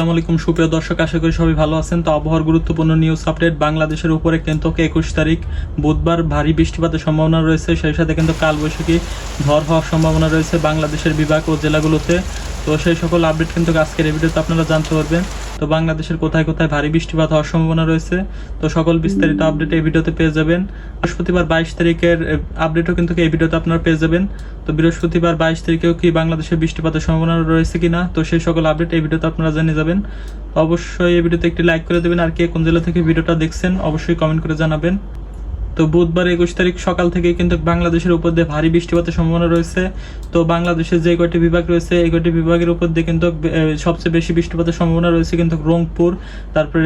আসসালামু আলাইকুম, সুপ্রিয় দর্শক, আশা করি সবাই ভালো আছেন। তো আবহাওয়ার গুরুত্বপূর্ণ নিউজ আপডেট বাংলাদেশের উপরে কিন্তু একুশ তারিখ বুধবার ভারী বৃষ্টিপাতের সম্ভাবনা রয়েছে। সেই সাথে কিন্তু কালবৈশাখী ঝড় হওয়ার সম্ভাবনা রয়েছে বাংলাদেশের বিভাগ ও জেলাগুলোতে। তো সেই সকল আপডেট কিন্তু আজকের এই ভিডিওতে আপনারা জানতে পারবেন। তো বাংলাদেশের কোথায় কোথায় ভারী বৃষ্টিপাত হওয়ার সম্ভাবনা রয়েছে, তো সকল বিস্তারিত আপডেট এই ভিডিওতে পেয়ে যাবেন। বৃহস্পতিবার বাইশ তারিখের আপডেটও কিন্তু এই ভিডিওতে আপনারা পেয়ে যাবেন। তো বৃহস্পতিবার বাইশ তারিখেও কি বাংলাদেশের বৃষ্টিপাতের সম্ভাবনা রয়েছে কিনা, তো সেই সকল আপডেট এই ভিডিওতে আপনারা জানিয়ে যাবেন। অবশ্যই এই ভিডিওতে একটি লাইক করে দেবেন, আর কে কোন জেলা থেকে ভিডিওটা দেখছেন অবশ্যই কমেন্ট করে জানাবেন। তো বুধবার একুশ তারিখ সকাল থেকে কিন্তু বাংলাদেশের উপর দিয়ে ভারী বৃষ্টিপাতের সম্ভাবনা রয়েছে। তো বাংলাদেশের যে কয়টি বিভাগ রয়েছে, এই কয়টি বিভাগের উপর দিয়ে কিন্তু সবচেয়ে বেশি বৃষ্টিপাতের সম্ভাবনা রয়েছে কিন্তু রংপুর, তারপরে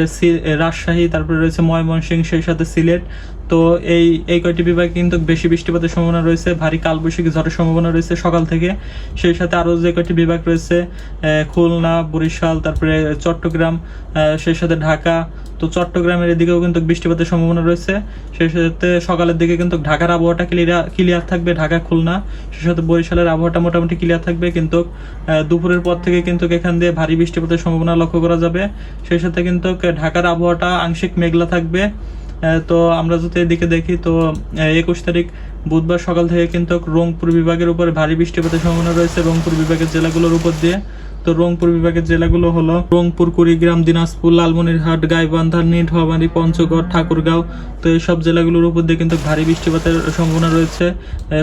রাজশাহী, তারপরে রয়েছে ময়মনসিংহ, সেই সাথে সিলেট। তো এই এই কয়টি বিভাগে কিন্তু বেশি বৃষ্টিপাতের সম্ভাবনা রয়েছে, ভারী কালবৈশাখী ঝড়ের সম্ভাবনা রয়েছে সকাল থেকে। সেই সাথে আরও যে কয়টি বিভাগ রয়েছে খুলনা, বরিশাল, তারপরে চট্টগ্রাম সেই সাথে ঢাকা। তো চট্টগ্রামের এদিকেও কিন্তু বৃষ্টিপাতের সম্ভাবনা রয়েছে, সেই সাথে সকালের দিকে কিন্তু ঢাকার আবহাওয়াটা ক্লিয়ার ক্লিয়ার থাকবে, ঢাকা, খুলনা। সেই সাথে বরিশালের আবহাওয়াটা মোটামুটি ক্লিয়ার থাকবে, কিন্তু দুপুরের পর থেকে কিন্তু এখান দিয়ে ভারী বৃষ্টিপাতের সম্ভাবনা লক্ষ্য করা যাবে। সেই সাথে কিন্তু ঢাকার আবহাওয়াটা আংশিক মেঘলা থাকবে। তো আমরা যদি এদিকে দেখি, তো একুশ তারিখ বুধবার সকাল থেকে কিন্তু রংপুর বিভাগের উপরে ভারী বৃষ্টিপাতের সম্ভাবনা রয়েছে, রংপুর বিভাগের জেলাগুলোর উপর দিয়ে। তো রংপুর বিভাগের জেলাগুলো হলো রংপুর, কুড়িগ্রাম, দিনাজপুর, লালমনিরহাট গাইবান্ধা নীলফামারী পঞ্চগড়, ঠাকুরগাঁও। তো এইসব জেলাগুলোর উপর দিয়ে কিন্তু ভারী বৃষ্টিপাতের সম্ভাবনা রয়েছে।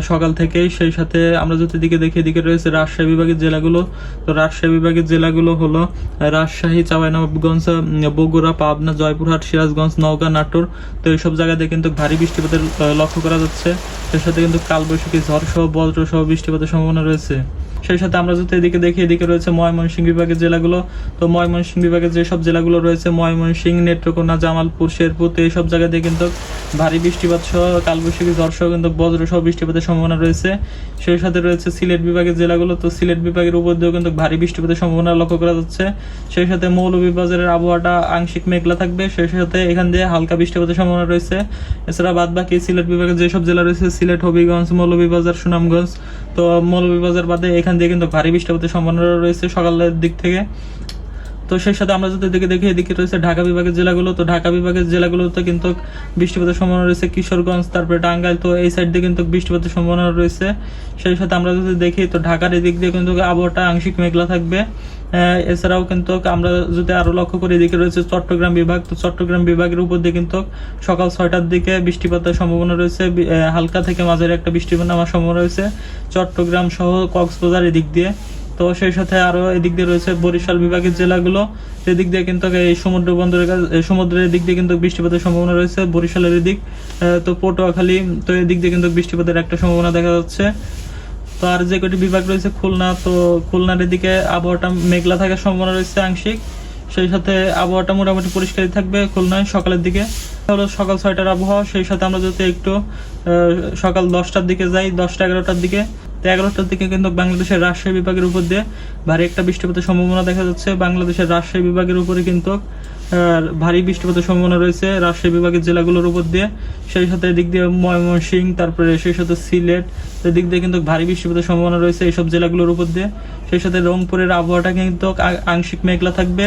সকাল থেকেই সেই সাথে আমরা যদি দিকে দেখি, এদিকে রয়েছে রাজশাহী বিভাগের জেলাগুলো। তো রাজশাহী বিভাগের জেলাগুলো হলো রাজশাহী, চাঁপাইনবাবগঞ্জ, বগুড়া, পাবনা, জয়পুরহাট, সিরাজগঞ্জ, নওগাঁ, নাটোর। তো এইসব জায়গাতে কিন্তু ভারী বৃষ্টিপাতের লক্ষ্য করা যাচ্ছে। সেই সাথে কিন্তু কালবৈশাখী ঝড় সহ বজ্র সহ বৃষ্টিপাতের সম্ভাবনা রয়েছে। সেই সাথে আমরা যদি এদিকে দেখি, এদিকে রয়েছে ময়মনসিংহ বিভাগের জেলাগুলো। তো ময়মনসিংহ বিভাগের যেসব জেলাগুলো রয়েছে, ময়মনসিংহ, নেত্রকোনা, জামালপুর, শেরপুর, তো এইসব জায়গাতে কিন্তু ভারী বৃষ্টিপাত সহ কালবৈশাখী ঝড় সহ কিন্তু বজ্র সহ বৃষ্টিপাতের সম্ভাবনা রয়েছে। সেই সাথে রয়েছে সিলেট বিভাগের জেলাগুলো, তো সিলেট বিভাগের উপর দিয়েও কিন্তু ভারী বৃষ্টিপাতের সম্ভাবনা লক্ষ্য করা যাচ্ছে। সেই সাথে মৌলভীবাজারের আবহাওয়াটা আংশিক মেঘলা থাকবে। সেই সাথে এখান দিয়ে হালকা বৃষ্টিপাতের সম্ভাবনা রয়েছে। এছাড়া বাদ বাকি সিলেট বিভাগের যেসব জেলা রয়েছে, সিলেট, হবিগঞ্জ, মৌলভীবাজার, সুনামগঞ্জ, তো মৌলভীবাজার বাদে এখান দিয়ে কিন্তু ভারী বৃষ্টিপাতের সম্ভাবনা রয়েছে সকালের দিক থেকে। তো সেই সাথে আমরা যদি এদিকে দেখি, এদিকে রয়েছে ঢাকা বিভাগের জেলাগুলো। তো ঢাকা বিভাগের জেলাগুলোতে কিন্তু বৃষ্টিপাতের সম্ভাবনা রয়েছে কিশোরগঞ্জ, তারপরে টাঙ্গাইল, তো এই সাইড দিয়ে কিন্তু বৃষ্টিপাতের সম্ভাবনা রয়েছে। সেই সাথে আমরা যদি দেখি, তো ঢাকার এদিক দিয়ে কিন্তু আবহাওয়াটা আংশিক মেঘলা থাকবে। এছাড়াও কিন্তু আমরা যদি আরও লক্ষ্য করি, এদিকে রয়েছে চট্টগ্রাম বিভাগ। তো চট্টগ্রাম বিভাগের উপর দিয়ে কিন্তু সকাল ছয়টার দিকে বৃষ্টিপাতের সম্ভাবনা রয়েছে। হালকা থেকে মাঝারি একটা বৃষ্টিপাত নামার সম্ভাবনা রয়েছে। চট্টগ্রাম সহ কক্সবাজার এদিক দিয়ে। তো সেই সাথে আরও এদিক দিয়ে রয়েছে বরিশাল বিভাগের জেলাগুলো। এদিক দিয়ে কিন্তু এই সমুদ্র বন্দরের সমুদ্রের দিক দিয়ে কিন্তু বৃষ্টিপাতের সম্ভাবনা রয়েছে, বরিশালের এদিক। তো পটুয়াখালী, তো এদিক দিয়ে কিন্তু বৃষ্টিপাতের একটা সম্ভাবনা দেখা যাচ্ছে। তো আর যে কটি বিভাগ রয়েছে, খুলনা, তো খুলনার এদিকে আবহাওয়াটা মেঘলা থাকার সম্ভাবনা রয়েছে আংশিক। সেই সাথে আবহাওয়াটা মোটামুটি পরিষ্কারই থাকবে খুলনায় সকালের দিকে। হলো সকাল ছয়টার আবহাওয়া, সেই সাথে আমরা যদি একটু সকাল দশটার দিকে যাই, দশটা এগারোটার দিকে তো এগারোটার দিকে কিন্তু বাংলাদেশের রাজশাহী বিভাগের উপর দিয়ে ভারী একটা বৃষ্টিপাতের সম্ভাবনা দেখা যাচ্ছে। বাংলাদেশের রাজশাহী বিভাগের উপরে কিন্তু ভারী বৃষ্টিপাতের সম্ভাবনা রয়েছে। রাজশাহী বিভাগের জেলাগুলোর উপর দিয়ে সেই সাথে এদিক দিয়ে ময়মনসিংহ, তারপরে সেই সাথে সিলেট এদিক দিয়ে কিন্তু ভারী বৃষ্টিপাতের সম্ভাবনা রয়েছে এইসব জেলাগুলোর উপর দিয়ে। সেই সাথে রংপুরের আবহাওয়াটা কিন্তু আংশিক মেঘলা থাকবে।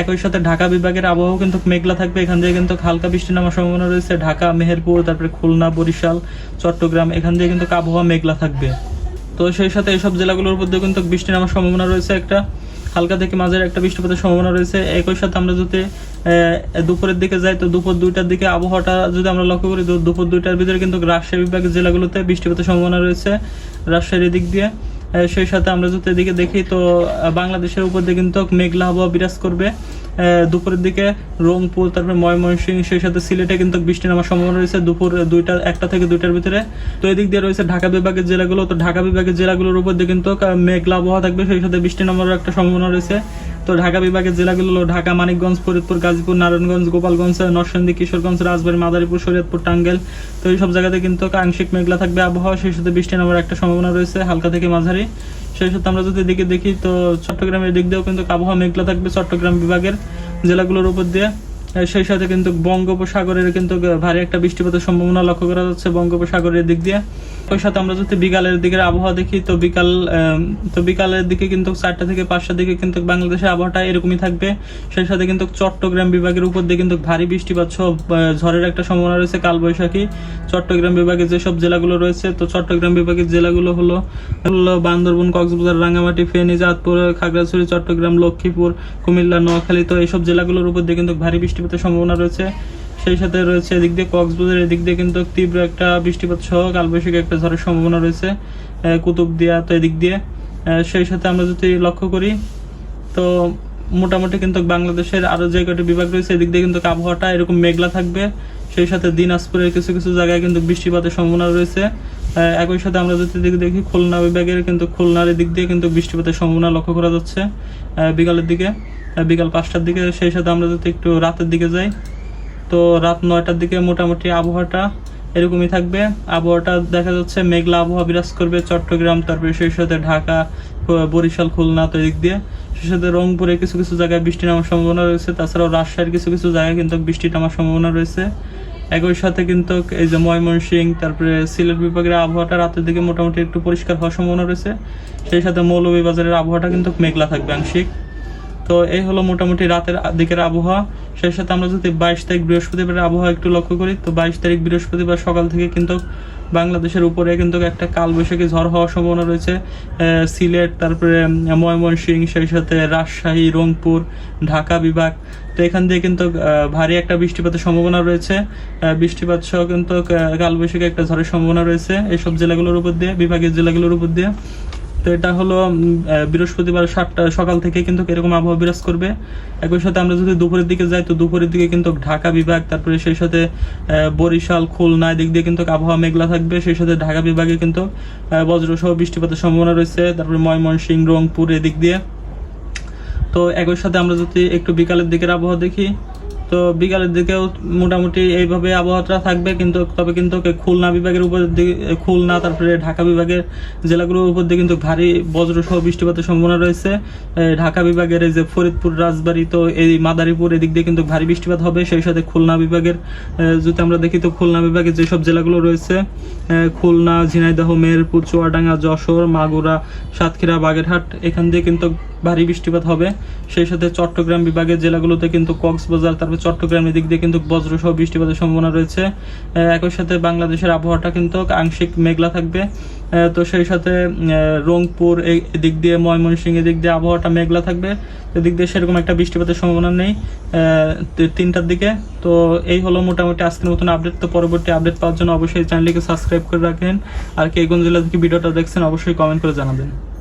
একই সাথে ঢাকা বিভাগের আবহাওয়া কিন্তু মেঘলা থাকবে। এখান দিয়ে কিন্তু হালকা বৃষ্টি নামার সম্ভাবনা রয়েছে। ঢাকা, মেহেরপুর, তারপরে খুলনা, বরিশাল, চট্টগ্রাম, এখান দিয়ে কিন্তু আবহাওয়া মেঘলা থাকবে। তো সেই সাথে এইসব জেলাগুলোর উপর দিয়ে কিন্তু বৃষ্টি নামার সম্ভাবনা রয়েছে একটা। হালকা থেকে মাঝের একটা বৃষ্টিপাতের সম্ভাবনা রয়েছে। একই সাথে আমরা যদি দুপুরের দিকে যাই, তো দুপুর দুইটার দিকে আবহাওয়াটা যদি আমরা লক্ষ্য করি, তো দুপুর দুইটার ভিতরে কিন্তু রাজশাহী বিভাগের জেলাগুলোতে বৃষ্টিপাতের সম্ভাবনা রয়েছে রাজশাহীর দিক দিয়ে। সেই সাথে আমরা যদি এদিকে দেখি, তো বাংলাদেশের উপর দিয়ে কিন্তু মেঘলা আবহাওয়া বিরাজ করবে। দুপুরের দিকে রংপুর, তারপরে ময়মনসিংহ, সেই সাথে সিলেটে কিন্তু বৃষ্টি নামার সম্ভাবনা রয়েছে। দুপুর দুইটা একটা থেকে দুইটার ভিতরে। তো এদিক দিয়ে রয়েছে ঢাকা বিভাগের জেলাগুলো। তো ঢাকা বিভাগের জেলাগুলোর উপর দিয়ে কিন্তু মেঘলা আবহাওয়া থাকবে। সেই সাথে বৃষ্টি নামারও একটা সম্ভাবনা রয়েছে। তো ঢাকা বিভাগের জেলাগুলো হলো ঢাকা, মানিকগঞ্জ, ফরিদপুর, গাজীপুর, নারায়ণগঞ্জ, গোপালগঞ্জ, নরসিংদী, কিশোরগঞ্জ, রাজবাড়ী, মাদারীপুর, শরীয়তপুর, টাঙ্গাইল। তো এই সব জায়গাতে কিন্তু আংশিক মেঘলা থাকবে। আবহাওয়া সেই সাথে বৃষ্টি নামার একটা সম্ভাবনা রয়েছে হালকা থেকে মাঝারি। সেই সাথে আমরা যদি দিকে দেখি তো চট্টগ্রামের দিক দিয়েও কিন্তু আবহাওয়া মেঘলা থাকবে চট্টগ্রাম বিভাগের জেলাগুলোর উপর দিয়ে। সেই সাথে কিন্তু বঙ্গোপসাগরের কিন্তু ভারী একটা বৃষ্টিপাতের সম্ভাবনা লক্ষ্য করা যাচ্ছে বঙ্গোপসাগরের দিক দিয়ে। ওই সাথে আমরা যদি বিকালের দিকের আবহাওয়া দেখি তো বিকাল তো বিকালের দিকে কিন্তু চারটা থেকে পাঁচটার দিকে কিন্তু বাংলাদেশের আবহাওয়াটা এরকমই থাকবে। সেই সাথে কিন্তু চট্টগ্রাম বিভাগের উপর দিয়ে কিন্তু ভারী বৃষ্টিপাত আহ, ঝড়ের একটা সম্ভাবনা রয়েছে কালবৈশাখী। চট্টগ্রাম বিভাগের যেসব জেলাগুলো রয়েছে তো চট্টগ্রাম বিভাগের জেলাগুলো হলো বান্দরবন কক্সবাজার রাঙ্গামাটি ফেনী চাঁদপুর খাগড়াছড়ি চট্টগ্রাম লক্ষ্মীপুর কুমিল্লা নোয়াখালী তো এইসব জেলাগুলোর উপর দিয়ে কিন্তু ভারী বৃষ্টিপাতের সম্ভাবনা রয়েছে। সেই সাথে রয়েছে এদিক দিয়ে কক্সবাজার, এদিক দিয়ে কিন্তু তীব্র একটা বৃষ্টিপাত সহ কালবৈশাখী একটা ঝড়ের সম্ভাবনা রয়েছে কুতুবদিয়া তো এদিক দিয়ে। সেই সাথে আমরা যদি লক্ষ্য করি, তো মোটামুটি কিন্তু বাংলাদেশের আরও যে কয়টি বিভাগ রয়েছে, এদিক দিয়ে কিন্তু আবহাওয়াটা এরকম মেঘলা থাকবে। সেই সাথে দিনাজপুরের কিছু কিছু জায়গায় কিন্তু বৃষ্টিপাতের সম্ভাবনা রয়েছে। একই সাথে আমরা যদি দিকে দেখি, খুলনা বিভাগের কিন্তু খুলনার দিক দিয়ে কিন্তু বৃষ্টিপাতের সম্ভাবনা লক্ষ্য করা যাচ্ছে বিকালের দিকে বিকাল পাঁচটার দিকে। সেই সাথে আমরা যদি একটু রাতের দিকে যাই তো রাত নয়টার দিকে মোটামুটি আবহাওয়াটা এরকমই থাকবে। আবহাওয়াটা দেখা যাচ্ছে মেঘলা আবহাওয়া বিরাজ করবে চট্টগ্রাম, তারপরে সেই সাথে ঢাকা বরিশাল, খুলনা তো এদিক দিয়ে। সেই সাথে রংপুরে কিছু কিছু জায়গায় বৃষ্টি নামার সম্ভাবনা রয়েছে, তাছাড়াও রাজশাহীর কিছু কিছু জায়গায় কিন্তু বৃষ্টি নামার সম্ভাবনা রয়েছে। একই সাথে কিন্তু এই যে ময়মনসিং, তারপরে সিলেট বিভাগের আবহাওয়াটা রাতের দিকে মোটামুটি একটু পরিষ্কার হওয়ার সম্ভাবনা রয়েছে। সেই সাথে মৌলভীবাজারের আবহাওয়াটা কিন্তু মেঘলা থাকবে আংশিক। তো এই হলো মোটামুটি রাতের দিকের আবহাওয়া। সেই সাথে আমরা যদি বাইশ তারিখ বৃহস্পতিবারের আবহাওয়া একটু লক্ষ্য করি তো বাইশ তারিখ বৃহস্পতিবার সকাল থেকে কিন্তু বাংলাদেশের উপরে কিন্তু একটা কালবৈশাখী ঝড় হওয়ার সম্ভাবনা রয়েছে। সিলেট তারপরে উম, ময়মনসিংহ সেই সাথে রাজশাহী রংপুর ঢাকা বিভাগ। তো এখান দিয়ে কিন্তু ভারী একটা বৃষ্টিপাতের সম্ভাবনা রয়েছে। বৃষ্টিপাত সহ কিন্তু কালবৈশাখী একটা ঝড়ের সম্ভাবনা রয়েছে। এইসব জেলাগুলোর উপর দিয়ে বিভাগের জেলাগুলোর উপর দিয়ে। তো এটা হলো বৃহস্পতিবার সাতটা সকাল থেকে কিন্তু এরকম আবহাওয়া বিরাজ করবে। একই সাথে আমরা যদি দুপুরের দিকে যাই, তো দুপুরের দিকে কিন্তু ঢাকা বিভাগ, তারপরে সেই সাথে বরিশাল, খুলনা, এদিক দিয়ে কিন্তু আবহাওয়া মেঘলা থাকবে। সেই সাথে ঢাকা বিভাগে কিন্তু বজ্রসহ বৃষ্টিপাতের সম্ভাবনা রয়েছে। তারপরে ময়মনসিংহ, রংপুর এদিক দিয়ে। তো একই সাথে আমরা যদি একটু বিকালের দিকের আবহাওয়া দেখি তো বিকালের দিকেও মোটামুটি এইভাবে আবহাওয়াটা থাকবে, কিন্তু তবে কিন্তু খুলনা বিভাগের উপর দিকে খুলনা, তারপরে ঢাকা বিভাগের জেলাগুলোর উপর দিয়ে কিন্তু ভারী বজ্রসহ বৃষ্টিপাতের সম্ভাবনা রয়েছে। ঢাকা বিভাগের এই যে ফরিদপুর, রাজবাড়ী, তো এই মাদারীপুর এদিক দিয়ে কিন্তু ভারী বৃষ্টিপাত হবে। সেই সাথে খুলনা বিভাগের যদি আমরা দেখি তো খুলনা বিভাগের যেসব জেলাগুলো রয়েছে খুলনা, ঝিনাইদহ, মেহেরপুর, চুয়াডাঙ্গা, যশোর, মাগুরা, সাতক্ষীরা, বাগেরহাট, এখান দিয়ে কিন্তু ভারী বৃষ্টিপাত হবে। সেই সাথে চট্টগ্রাম বিভাগের জেলাগুলোতে কিন্তু কক্সবাজার, তারপর চট্টগ্রাম এদিক দিয়ে কিন্তু বজ্রসহ বৃষ্টিপাতের সম্ভাবনা রয়েছে। একই সাথে বাংলাদেশের আবহাওয়াটা কিন্তু আংশিক মেঘলা থাকবে। তো সেই সাথে রংপুর এই- এদিক দিয়ে, ময়মনসিংহ এদিক দিয়ে আবহাওয়াটা মেঘলা থাকবে। এদিক দিয়ে সেরকম একটা বৃষ্টিপাতের সম্ভাবনা নেই তিনটার দিকে। তো এই হলো মোটামুটি আজকের মতন আপডেট। তো পরবর্তী আপডেট পাওয়ার জন্য অবশ্যই চ্যানেলটিকে সাবস্ক্রাইব করে রাখেন। আর কে কোন জেলা থেকে ভিডিওটা দেখছেন অবশ্যই কমেন্ট করে জানাবেন।